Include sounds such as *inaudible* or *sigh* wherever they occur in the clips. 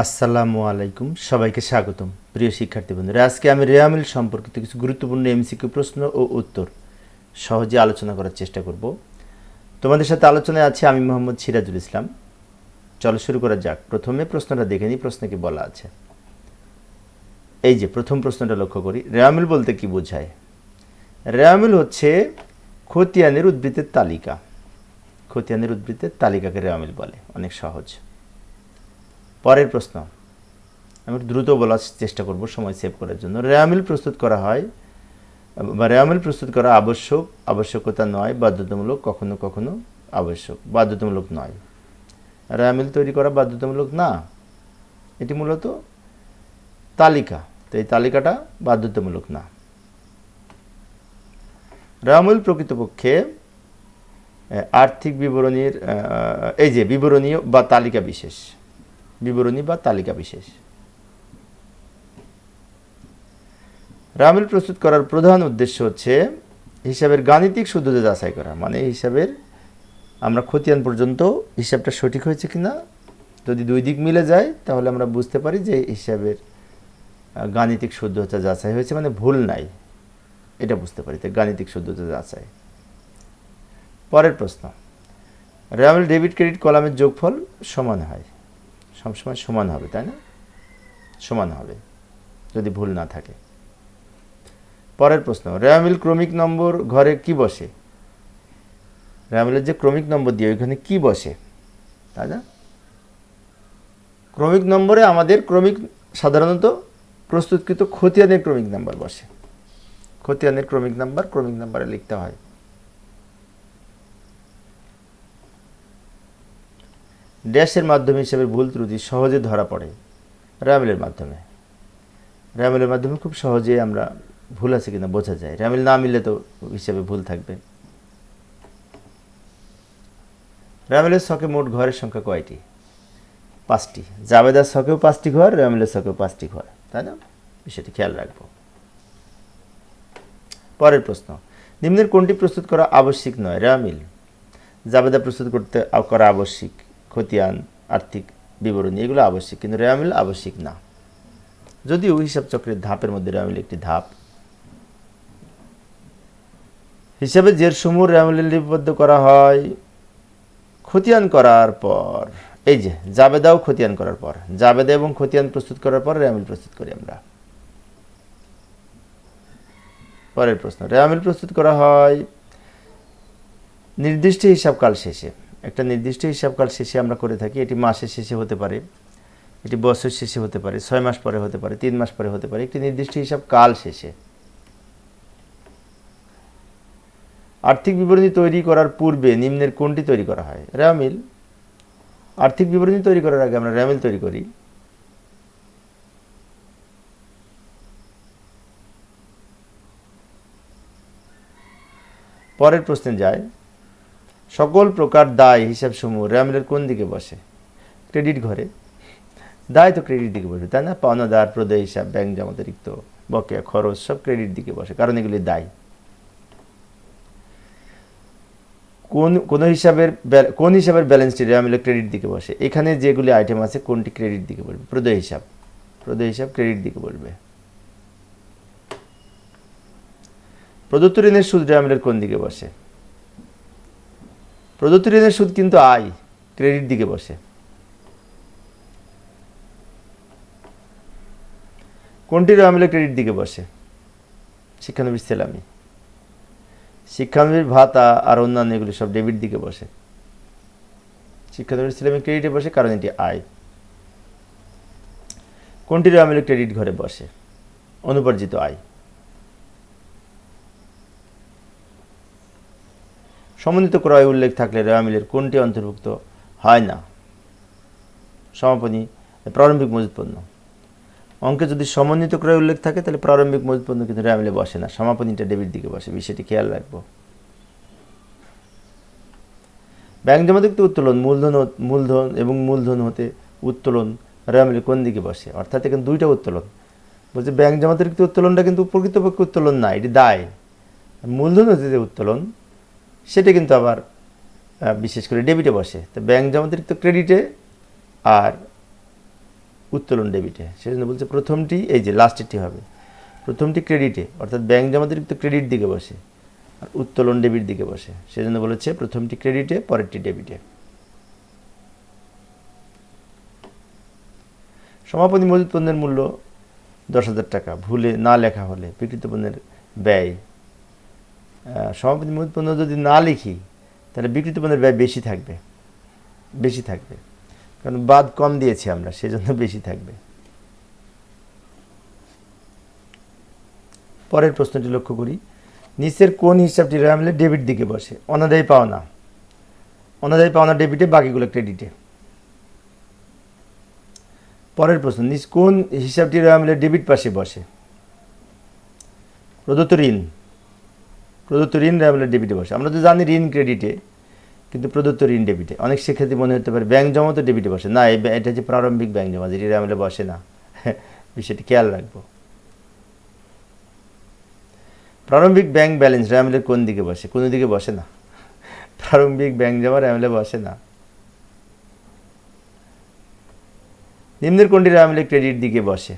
আসসালামু আলাইকুম, সবাইকে স্বাগতম। প্রিয় শিক্ষার্থী বন্ধুরা, আজকে আমি রেয়ামিল সম্পর্কিত কিছু গুরুত্বপূর্ণ এমসিকিউ প্রশ্ন ও উত্তর সহজে আলোচনা করার চেষ্টা করব। তোমাদের সাথে আলোচনায় আছে আমি মোহাম্মদ সিরাজুল ইসলাম। চলো শুরু করা যাক। প্রথমে প্রশ্নটা দেখে নিই, প্রশ্নে কি বলা আছে। এই যে, প্রথম প্রশ্নটা লক্ষ্য করি। রেয়ামিল বলতে কি বোঝায়? রেয়ামিল হচ্ছে খতিয়ানের উদ্বৃত্তের তালিকা। খতিয়ানের উদ্বৃত্তের তালিকাকে রেয়ামিল বলে, অনেক সহজ। পরের প্রশ্ন। আমি দ্রুত বলার চেষ্টা করব, সময় সেভ করার জন্য। রেয়ামিল প্রস্তুত করা হয়, বা রেয়ামিল প্রস্তুত করা আবশ্যক, আবশ্যকতা নয়, বাধ্যতামূলক, কখনো কখনো আবশ্যক, বাধ্যতামূলক নয়। রেয়ামিল তৈরি করা বাধ্যতামূলক না, এটি মূলত তালিকা, তো এই তালিকাটা বাধ্যতামূলক না। রেয়ামিল প্রকৃতপক্ষে, আর্থিক বিবরণীর এই যে বিবরণী বা তালিকা বিশেষ। বিবরণী বা তালিকা বিশেষ। রামিল প্রস্তুত করার প্রধান উদ্দেশ্য হচ্ছে হিসাবের গাণিতিক শুদ্ধতা যাচাই করা মানে হিসাবের আমরা খতিয়ান পর্যন্ত হিসাবটা সঠিক হয়েছে কিনা, যদি দুই দিক মিলে যায়, তাহলে আমরা বুঝতে পারি যে হিসাবের গাণিতিক শুদ্ধতা যাচাই হয়েছে মানে ভুল নাই। এটা বুঝতে পারি তাই গাণিতিক শুদ্ধতা যাচাই। পরের প্রশ্ন রেয়ামিল ডেবিট ক্রেডিট কলামের যোগফল সমান হয়। সবসময় সমান হবে, তাই না? সমান হবে, যদি ভুল না থাকে। পরের প্রশ্ন, রেয়ামিল ক্রমিক নম্বর ঘরে কি বসে? রেয়ামিলের যে ক্রমিক নম্বর দিয়ে ওইখানে কি বসে, তাই না? ক্রমিক নম্বরে আমাদের ক্রমিক সাধারণত প্রস্তুতকৃত খতিয়ানের ক্রমিক নাম্বার বসে। খতিয়ানের ক্রমিক নাম্বার ক্রমিক নাম্বারে লিখতে হয়। ড্যাশের মাধ্যমে হিসাবে ভুল ত্রুটি সহজে ধরা পড়ে। র্যামেলের মাধ্যমে। র্যামেলের মাধ্যমে খুব সহজে আমরা ভুল আছে কিনা বোঝা যায়। র্যামেল না মিললে তো হিসাবে ভুল থাকবে। র্যামেলের ছকে মোট ঘরের সংখ্যা কয়টি? পাঁচটি। জাবেদার ছকেও পাঁচটি ঘর র্যামেলের ছকেও পাঁচটি ঘর। তাই না? বিষয়টি খেয়াল রাখব। পরের প্রশ্ন। নিম্নের কোনটি প্রস্তুত করা আবশ্যিক নয়? র্যামিল জাবেদা প্রস্তুত করতে করা আবশ্যিক। খতিয়ান, আর্থিক বিবরণী, এগুলো আবশ্যিক, কিন্তু রেয়ামিল আবশ্যিক না। যদিও হিসাব চক্রের ধাপের মধ্যে রেয়ামিল একটি ধাপ। হিসাবে জের সমূহ রেয়ামিলে লিপিবদ্ধ করা হয়, খতিয়ান করার পর, এই যে, জাবেদাও খতিয়ান করার পর, জাবেদা এবং খতিয়ান প্রস্তুত করার পর রেয়ামিল প্রস্তুত করি আমরা। পরের প্রশ্ন রেয়ামিল প্রস্তুত করা হয়, নির্দিষ্ট হিসাবকাল শেষে। একটা নির্দিষ্ট হিসাবকাল শেষে আমরা করে থাকি। এটি মাসের শেষে হতে পারে, এটি বছর শেষে হতে পারে, ছয় মাস পরে হতে পারে, তিন মাস পরে হতে পারে, একটি নির্দিষ্ট হিসাব কাল শেষে। আর্থিক বিবরণী তৈরি করার পূর্বে নিম্নের কোনটি তৈরি করা হয়? র্যামিল। আর্থিক বিবরণী তৈরি করার আগে আমরা র্যামিল তৈরি করি। পরের প্রশ্নে যায় সকল প্রকার দায় হিসাব সমূহ র্যামিলের কোন দিকে বসে? ক্রেডিট ঘরে। দায় তো ক্রেডিট দিকে বসে, তাই না? পাওনাদার, প্রদেয় হিসাব, ব্যাংক জমা, অতিরিক্ত বকেয়া, খরচ, সব ক্রেডিট দিকে বসে, কারণ এগুলি দায়। কোন কোন হিসাবের কোন হিসাবের ব্যালেন্সটি র্যামিলের ক্রেডিট দিকে বসে? এখানে যেগুলি আইটেম আছে, কোনটি ক্রেডিট দিকে বলবে প্রদেয় হিসাব। প্রদেয় হিসাব ক্রেডিট দিকে বলবে প্রদত্ত ঋণের সুদ র্যামিলের কোন দিকে বসে? প্রদত্ত ঋণের সুদ কিন্তু আয়, ক্রেডিট দিকে বসে। কোনটি র্যামিলের ক্রেডিট দিকে বসে? শিক্ষানবী সেলামি। শিক্ষানবীর ভাতা আর অন্যান্য এগুলি সব ডেবিট দিকে বসে। শিক্ষানবীর ইসলামী ক্রেডিটে বসে, কারণ এটি আয়। কোনটি র্যামিলের ক্রেডিট ঘরে বসে? অনুপার্জিত আয়। সমন্বিত ক্রয় উল্লেখ থাকলে রেওয়ামিলের কোনটি অন্তর্ভুক্ত হয় না? সমাপনী, প্রারম্ভিক মজুত পণ্য। অঙ্কে যদি সমন্বিত ক্রয় উল্লেখ থাকে, তাহলে প্রারম্ভিক মজুত পণ্য কিন্তু রেওয়ামিলে বসে না। সমাপনীটা ডেবিট দিকে বসে, বিষয়টি খেয়াল রাখব। ব্যাংক জমাযুক্ত উত্তোলন, মূলধন মূলধন এবং মূলধন হতে উত্তোলন রেওয়ামিলে কোন দিকে বসে? অর্থাৎ এখানে দুইটা উত্তোলন। বলছে ব্যাংক জমাতিরিক্ত উত্তোলনটা কিন্তু প্রকৃতপক্ষে উত্তোলন না, এটি দায়। মূলধন হতে যে উত্তোলন সেটা কিন্তু আবার বিশেষ করে ডেবিটে বসে। তো ব্যাংক জমাতিরিক্ত ক্রেডিটে আর উত্তোলন ডেবিটে সেজন্য বলছে প্রথমটি, এই যে লাস্টেরটি হবে। প্রথমটি ক্রেডিটে অর্থাৎ ব্যাংক জমাতিরিক্ত ক্রেডিট দিকে বসে আর উত্তোলন ডেবিট দিকে বসে। সেজন্য বলেছে প্রথমটি ক্রেডিটে পরেরটি ডেবিটে সমাপনী মজুত পণ্যের মূল্য দশ হাজার টাকা। ভুলে না লেখা হলে বিক্রিত পণ্যের ব্যয় সমাপনী মজুত পণ্য যদি না লিখি, তাহলে বিক্রিত পণ্যের ব্যয় বেশি থাকবে। বেশি থাকবে। কারণ বাদ কম দিয়েছি আমরা, সেজন্য বেশি থাকবে। পরের প্রশ্নটি লক্ষ্য করি। নিচের কোন হিসাবটি রামলে ডেবিট দিকে বসে? অনাদায়ী পাওনা। অনাদায়ী পাওনা ডেবিটে, বাকিগুলো ক্রেডিটে। পরের প্রশ্ন, নিচ কোন হিসাবটি রামলে ডেবিট পাশে বসে? প্রদত্ত ঋণ। প্রদত্ত ঋণ রামলে ডেবিটে বসে। আমরা তো জানি ঋণ ক্রেডিটে কিন্তু প্রদত্ত ঋণ ডেবিটে অনেক শিক্ষার্থী মনে হতে পারে ব্যাংক জমা তো ডেবিটে বসে। না এটা হচ্ছে প্রারম্ভিক ব্যাংক জমা যেটি রামলে বসে না। *laughs* বিষয়টি খেয়াল রাখব। প্রারম্ভিক ব্যাংক ব্যালেন্স র্যামলের কোন দিকে বসে? কোন দিকে বসে না। *laughs* প্রারম্ভিক ব্যাংক জমা র্যামলে বসে না। নিম্নের কোনটি র্যামলে ক্রেডিট দিকে বসে?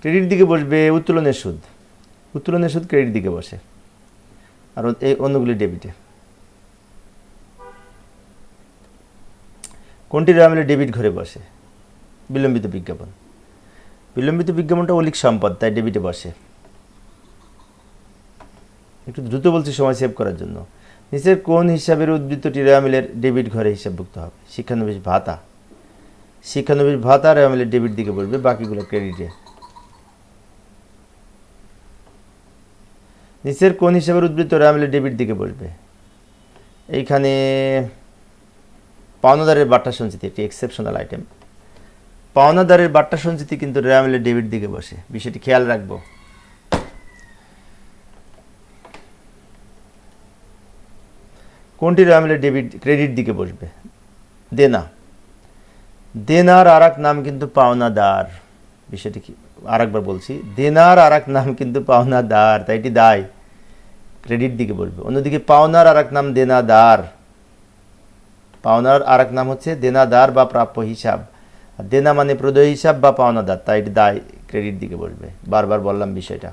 ক্রেডিট দিকে বসবে উত্তোলনের সুদ। উত্তোলনের সুদ ক্রেডিট দিকে বসে। আর এই অন্যগুলি ডেবিটে। কোনটি র্যামলে ডেবিট ঘরে বসে? বিলম্বিত বিজ্ঞাপন। বিলম্বিত বিজ্ঞাপনটা অলিক সম্পদ, তাই ডেবিটে বসে। একটু দ্রুত বলছি সময় সেভ করার জন্য। নিচের কোন হিসাবের উদ্বৃত্তটি রেয়ামিলের ডেবিট ঘরে হিসাবভুক্ত হবে? শিক্ষানবিশ ভাতা। শিক্ষানবিশ ভাতা রেয়ামিলের ডেবিট দিকে বলবে বাকিগুলো ক্রেডিটে। নিচের কোন হিসাবের উদ্বৃত্ত রেয়ামিলের ডেবিট দিকে বসবে। এইখানে পাওনাদারের বার্তা সঞ্চিতি, একটি এক্সেপশনাল আইটেম পাওনাদারের বার্তা সঞ্চিতি কিন্তু রেয়ামিলের ডেবিট দিকে বসে। বিষয়টি খেয়াল রাখব। কোনটি রামিলে ডেবিট, ক্রেডিট দিকে বসবে? দেনা। দেনার আর নাম কিন্তু পাওনাদার। বিষয়টি কি আর একবার বলছি। দেনার আর নাম কিন্তু পাওনাদার, তাই এটি দায়। ক্রেডিট দিকে বসবে অন্যদিকে পাওনার আর এক নাম দেনাদার। পাওনার আর এক নাম হচ্ছে দেনাদার বা প্রাপ্য হিসাব। দেনা মানে প্রদয় হিসাব বা পাওনাদার, তাই দায় ক্রেডিট দিকে বসবে বারবার বললাম বিষয়টা।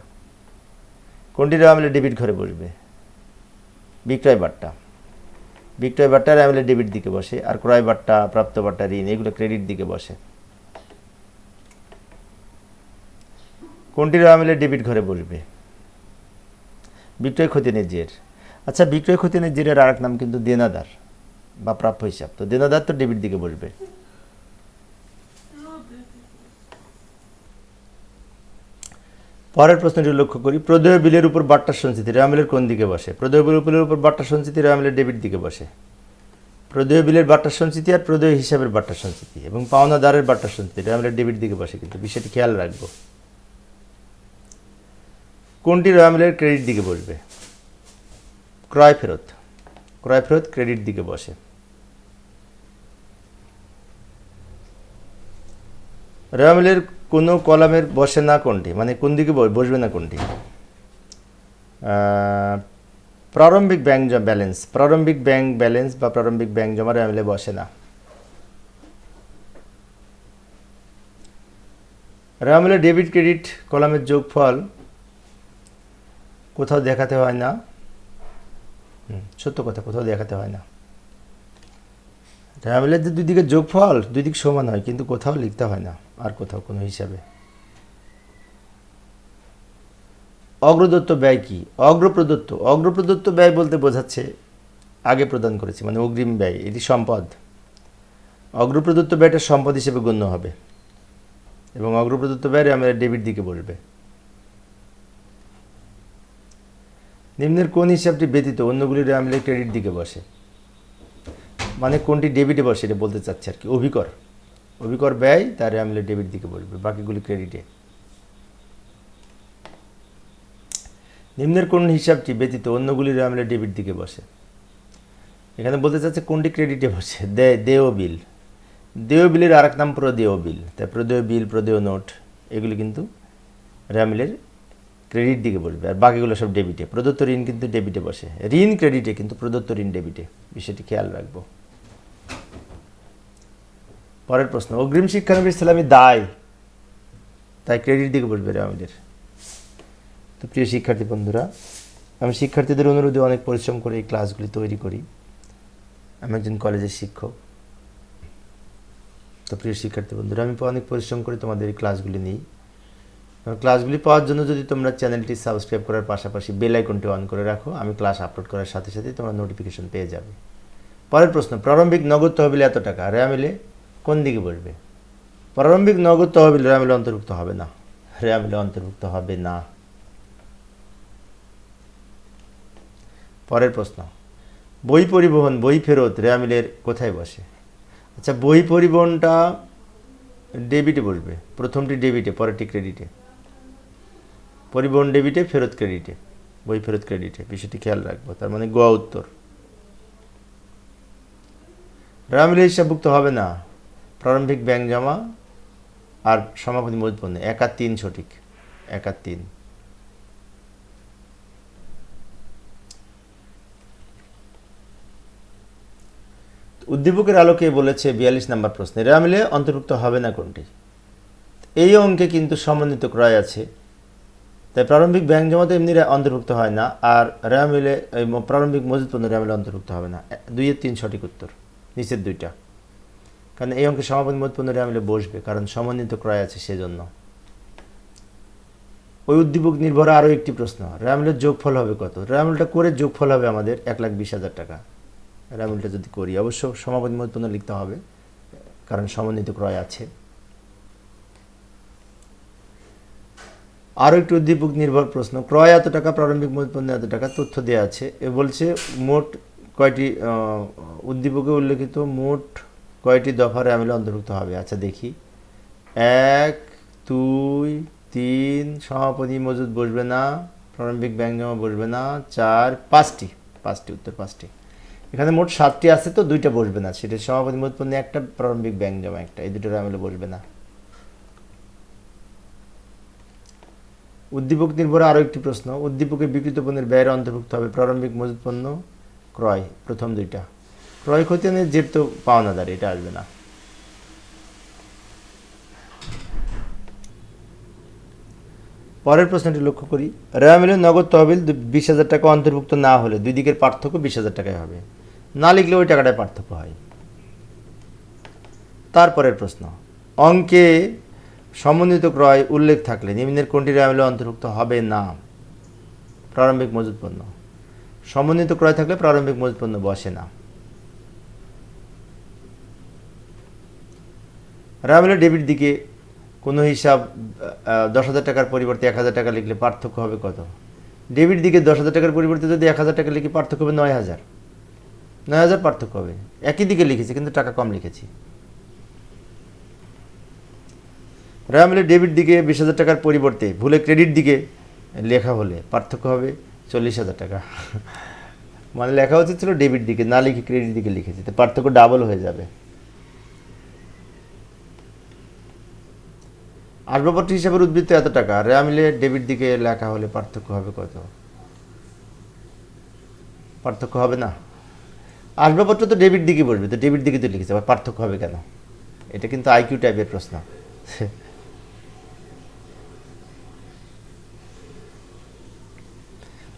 কোনটি রামিলে ডেবিট ঘরে বসবে? বিক্রয় বাট্টা। বিক্রয় বাট্টা র্যামেলের ডেবিট দিকে বসে, আর ক্রয় বাট্টা, প্রাপ্ত বাট্টা, ঋণ, এগুলো ক্রেডিট দিকে বসে। কোনটি র্যামেলের ডেবিট ঘরে বসবে? বিক্রয় ক্ষতি ন্যায্যের আচ্ছা বিক্রয় ক্ষতি ন্যায্যের আর এক নাম কিন্তু দেনাদার বা প্রাপ্য হিসাব। তো দেনাদার তো ডেবিট দিকে বসবে। পরের প্রশ্নটি লক্ষ্য করি। প্রদেয় বিলের উপর বাট্টার সঞ্চিতি রেয়ামিলের কোন দিকে বসে? প্রদেয় বিলের উপর বাট্টার সঞ্চিতি রেয়ামিলের ডেবিট দিকে বসে। প্রদেয় বিলের বাট্টার সঞ্চিতি আর প্রদেয় হিসাবের বাট্টার সঞ্চিতি এবং পাওনাদারের বাট্টার সঞ্চিতি রেয়ামিলের ডেবিট দিকে বসে। কিন্তু বিষয়টি খেয়াল রাখব। কোনটি রেয়ামিলের ক্রেডিট দিকে বসবে? ক্রয় ফেরত। ক্রয় ফেরত ক্রেডিট দিকে বসে। রেয়ামিলের কোনো কলামের বসে না কোনটি? মানে কোন দিকে বসবে না কোনটি? প্রারম্ভিক ব্যাংক ব্যালেন্স প্রারম্ভিক ব্যাংক ব্যালেন্স বা প্রারম্ভিক ব্যাংক জমা রেয়ামিলে বসে না। রেয়ামিলে ডেবিট ক্রেডিট কলামের যোগফল কোথাও দেখাতে হয় না। সত্য কথা, কোথাও দেখাতে হয় না। রেয়ামিলের যে দুই দিকের যোগফল, দুই দিক সমান হয়, কিন্তু কোথাও লিখতে হয় না, আর কোথাও কোনো হিসাবে। অগ্রদত্ত ব্যয় কি? অগ্রপ্রদত্ত অগ্রপ্রদত্ত ব্যয় বলতে বোঝাচ্ছে, আগে প্রদান করেছি মানে অগ্রিম ব্যয়, এটি সম্পদ। অগ্রপ্রদত্ত ব্যয়টা সম্পদ হিসেবে গণ্য হবে। এবং অগ্রপ্রদত্ত ব্যয় আমরা ডেবিট দিকে বলবে। নিম্নের কোন হিসাবটি ব্যতীত অন্যগুলির আমলে ক্রেডিট দিকে বসে? মানে কোনটি ডেবিটে বসে, এটা বলতে চাচ্ছে আর কি। অভিকর। অভিকর ব্যয়, তার আমলে ডেবিট দিকে বসবে, বাকিগুলি ক্রেডিটে নিম্নের কোন হিসাবটি ব্যতীত অন্যগুলির আমলে ডেবিট দিকে বসে? এখানে বলতে চাচ্ছে কোনটি ক্রেডিটে বসে? দেয় বিল। দেয় বিলের আরেক নাম প্রদেয় বিল। তাই প্রদেয় বিল, প্রদেয় নোট, এগুলি কিন্তু র্যামিলের ক্রেডিট দিকে বসবে, আর বাকিগুলো সব ডেবিটে প্রদত্ত ঋণ কিন্তু ডেবিটে বসে। ঋণ ক্রেডিটে কিন্তু প্রদত্ত ঋণ ডেবিটে বিষয়টি খেয়াল রাখব। পরের প্রশ্ন, অগ্রিম শিক্ষানবিশ ইসলামী দায়? তাই ক্রেডিট দিকে বসবে আমাদের। তো প্রিয় শিক্ষার্থী বন্ধুরা, আমি শিক্ষার্থীদের অনুরোধে অনেক পরিশ্রম করে এই ক্লাসগুলি তৈরি করি। আমি একজন কলেজের শিক্ষক। তো প্রিয় শিক্ষার্থী বন্ধুরা, আমি অনেক পরিশ্রম করে তোমাদের এই ক্লাসগুলি নিই। ক্লাসগুলি পাওয়ার জন্য যদি তোমরা চ্যানেলটি সাবস্ক্রাইব করার পাশাপাশি বেল আইকনটি অন করে রাখো, আমি ক্লাস আপলোড করার সাথে সাথে তোমরা নোটিফিকেশন পেয়ে যাবে। পরের প্রশ্ন, প্রারম্ভিক নগদ তহবিল এত টাকা, রেয়ামিলে কোন দিকে বসবে? প্রারম্ভিক নগদ তহবিল রেয়ামিলে অন্তর্ভুক্ত হবে না। রেয়ামিলে অন্তর্ভুক্ত হবে না। পরের প্রশ্ন, বই পরিবহন, বই ফেরত রেয়ামিলের কোথায় বসে? আচ্ছা বই পরিবহনটা ডেবিটে বসবে, প্রথমটি ডেবিটে পরেরটি ক্রেডিটে পরিবহন ডেবিটে ফেরত ক্রেডিটে বই ফেরত ক্রেডিটে বিষয়টি খেয়াল রাখব, তার মানে গোয়া উত্তর। রেয়ামিলের হিসাবভুক্ত হবে না। প্রারম্ভিক ব্যাংক জমা আর সমাপতি মজুত পণ্য, এক আর তিন সঠিক, এক আর তিন। উদ্দীপকের আলোকে বলেছে বিয়াল্লিশ নাম্বার প্রশ্নে রেয়ামিলে অন্তর্ভুক্ত হবে না কোনটি? এই অঙ্কে কিন্তু সমন্বিত ক্রয় আছে। তাই প্রারম্ভিক ব্যাংক জমাতে এমনি অন্তর্ভুক্ত হয় না, আর রেয়ামিলে প্রারম্ভিক মজুত পণ্য রেয়ামিলে অন্তর্ভুক্ত হবে না। দুইয়ের তিন সঠিক উত্তর নিচের দুইটা। কারণ এই অঙ্কে সমাপতি মজুত পণ্য রেয়ামিলে বসবে, কারণ সমন্বিত ক্রয় আছে সেজন্য। ওই উদ্দীপক নির্ভর আরও একটি প্রশ্ন র্যামিলের যোগফল হবে কত? র্যামিলটা করে যোগফল হবে আমাদের এক লাখ বিশ হাজার টাকা। র্যামিলটা যদি করি, অবশ্য সমাপতি মধ্যপণ্য লিখতে হবে, কারণ সমন্বিত ক্রয় আছে। আরও একটি উদ্দীপক নির্ভর প্রশ্ন। ক্রয় এত টাকা, প্রারম্ভিক মূলপণ্য এত টাকা তথ্য দেওয়া আছে। এ বলছে, মোট কয়টি উদ্দীপকে উল্লেখিত মোট কয়টি দফা র্যামিলে অন্তর্ভুক্ত হবে? আচ্ছা দেখি। এক, দুই, তিন সমাপতি মজুদ বসবে না, প্রারম্ভিক ব্যাংক জমা বসবে না, চার, পাঁচটি পাঁচটি, উত্তর পাঁচটি। এখানে মোট সাতটি আছে তো দুইটা বসবে না। সেটা সমাপতি মজুদ পণ্য একটা, প্রারম্ভিক ব্যাংক জমা একটা, এই দুটো র্যামিলে বসবে না। উদ্দীপক নির্ভর আরও একটি প্রশ্ন, উদ্দীপকে বিকৃত পণ্যের ব্যয়ের অন্তর্ভুক্ত হবে প্রারম্ভিক মজুদ পণ্য, ক্রয়, প্রথম দুইটা। ক্রয় খতিয়ানের জেট তো পাওনাদার, এটা আসবে না। পরের প্রশ্নটি লক্ষ্য করি রেয়ামিলের নগদ তহবিল বিশ হাজার টাকা অন্তর্ভুক্ত না হলে দুই দিকের পার্থক্য বিশ হাজার টাকায় হবে। না লিখলে ওই টাকাটায় পার্থক্য হয়। তারপরের প্রশ্ন, অঙ্কে সমন্বিত ক্রয় উল্লেখ থাকলে নিম্নের কোনটি রেয়ামিলে অন্তর্ভুক্ত হবে না? প্রারম্ভিক মজুত পণ্য। সমন্বিত ক্রয় থাকলে প্রারম্ভিক মজুত পণ্য বসে না। রেয়ামিলের ডেবিট দিকে কোনো হিসাব দশ হাজার টাকার পরিবর্তে এক হাজার টাকা লিখলে পার্থক্য হবে কত? ডেবিট দিকে দশ হাজার টাকার পরিবর্তে যদি এক হাজার টাকা লিখি পার্থক্য হবে নয় হাজার। নয় হাজার পার্থক্য হবে। একই দিকে লিখেছি, কিন্তু টাকা কম লিখেছি। রেয়ামিলের ডেবিট দিকে বিশ হাজার টাকার পরিবর্তে, ভুলে ক্রেডিট দিকে লেখা হলে পার্থক্য হবে চল্লিশ হাজার টাকা। মানে লেখা উচিত ছিল ডেবিট দিকে, না লিখে ক্রেডিট দিকে লিখেছি, তো পার্থক্য ডাবল হয়ে যাবে। আসবাবপত্র হিসাবের উদ্বৃত্ত এত টাকা রেয়ামিলে ডেবিট দিকে লেখা হলে পার্থক্য হবে কত? পার্থক্য হবে না। আসবাবপত্র তো ডেবিট দিকে বসবে, তো ডেবিট দিকে তো লিখেছে, আবার পার্থক্য হবে কেন? এটা কিন্তু আইকিউ টাইপের প্রশ্ন।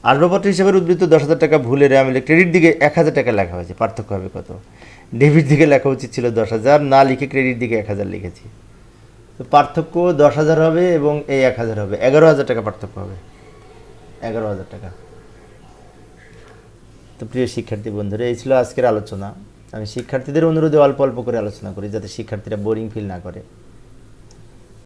আসবাবপত্র হিসাবের উদ্বৃত্ত দশ হাজার টাকা ভুলে রেয়ামিলে ক্রেডিট দিকে এক হাজার টাকা লেখা হয়েছে। পার্থক্য হবে কত? ডেবিট দিকে লেখা উচিত ছিল দশ হাজার, না লিখে ক্রেডিট দিকে এক হাজার লিখেছি। তো পার্থক্য দশ হাজার হবে এবং এই এক হাজার হবে। এগারো হাজার টাকা পার্থক্য হবে। এগারো হাজার টাকা। তো প্রিয় শিক্ষার্থী বন্ধুরা, এই ছিল আজকের আলোচনা। আমি শিক্ষার্থীদের অনুরোধে অল্প অল্প করে আলোচনা করি যাতে শিক্ষার্থীরা বোরিং ফিল না করে।